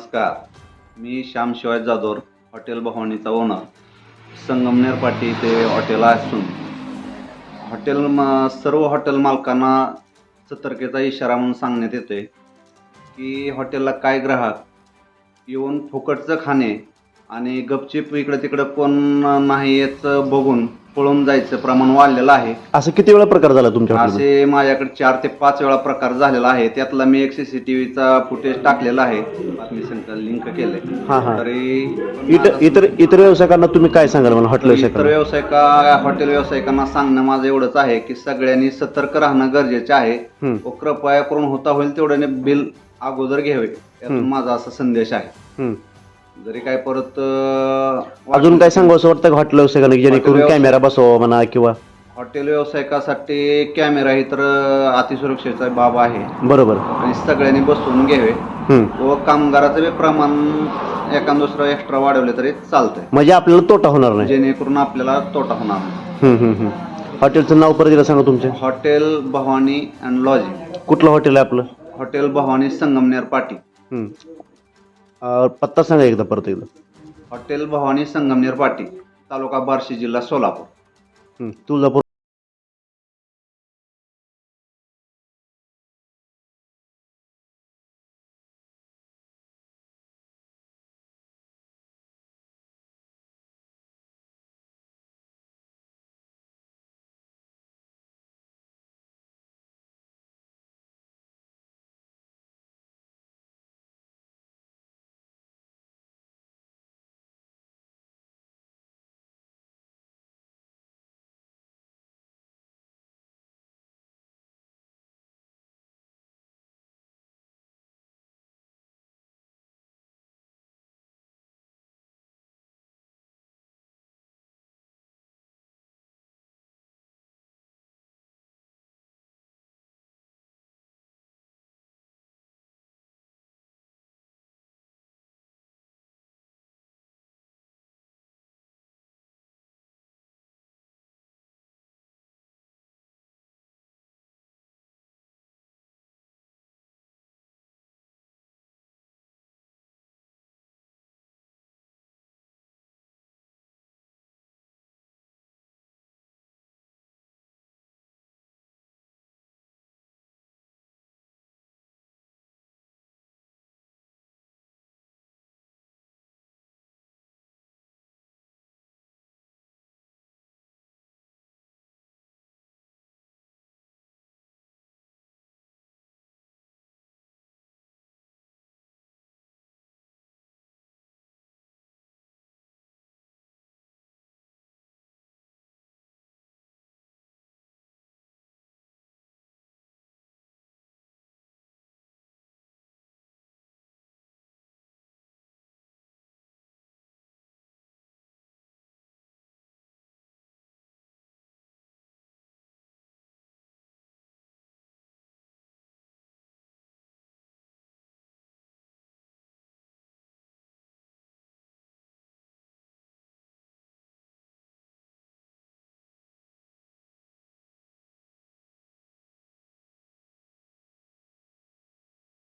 नमस्कार. मी श्याम शिवाय जाधोर हॉटेल भवानीचा ओनर संगमनेर पाटी ते हॉटेल असून. हॉटेल म सर्व हॉटेल मालकांना सतर्कतेचा इशारा म्हणून सांगण्यात येतोय की हॉटेलला काय ग्राहक येऊन फुकटचं खाणे आणि गपचिप इकडं तिकडं कोण नाही याचं बघून पळून जायचं प्रमाण वाढलेलं आहे. असं किती वेळा प्रकार झाला तुमच्या? असे माझ्याकडे चार ते पाच वेळा प्रकार झालेला आहे. त्यातला मी एक सीसीटीव्हीचा फुटेज टाकलेला आहे. संकल लिंक केलंय. हा हा. तरी इतर इतर इतर व्यवसायिकांना तुम्ही काय सांगाल मला हॉटेल इतर व्यवसाय व्यावसायिका हॉटेल व्यावसायिकांना सांगणं माझं एवढंच आहे की सगळ्यांनी सतर्क राहणं गरजेचे आहे. व कृपया करून होता होईल तेवढ्याने बिल अगोदर घ्यावे. यातून माझा असा संदेश आहे. जरी काय परत अं, अजून काय सांगू? असं वाटतं हॉटेल की जेणेकरून कॅमेरा बसवा म्हणा किंवा हॉटेल व्यावसायिकासाठी कॅमेरा ही तर अं, अतिसुरक्षेचा बाब आहे. बरोबर. आणि सगळ्यांनी बसवून घ्यावे. हम्म. व कामगाराचं बी प्रमाण एका दुसरं एक्स्ट्रा वाढवले तरी चालतंय. म्हणजे आपल्याला तोटा होणार नाही. जेणेकरून आपल्याला तोटा होणार नाही. हम्म, हम्म, हम्म. हॉटेलचं नाव परत एकदा सांगा तुमच्या हॉटेल भवानी अँड लॉजिंग. कुठलं हॉटेल आहे आपलं? हॉटेल भवानी संगमनेर पाटी. हम्म. अं, पत्ता सांगा एकदा परत एकदा हॉटेल भवानी संगमनेर पाटी तालुका बार्शी जिल्हा सोलापूर. तुळजापूर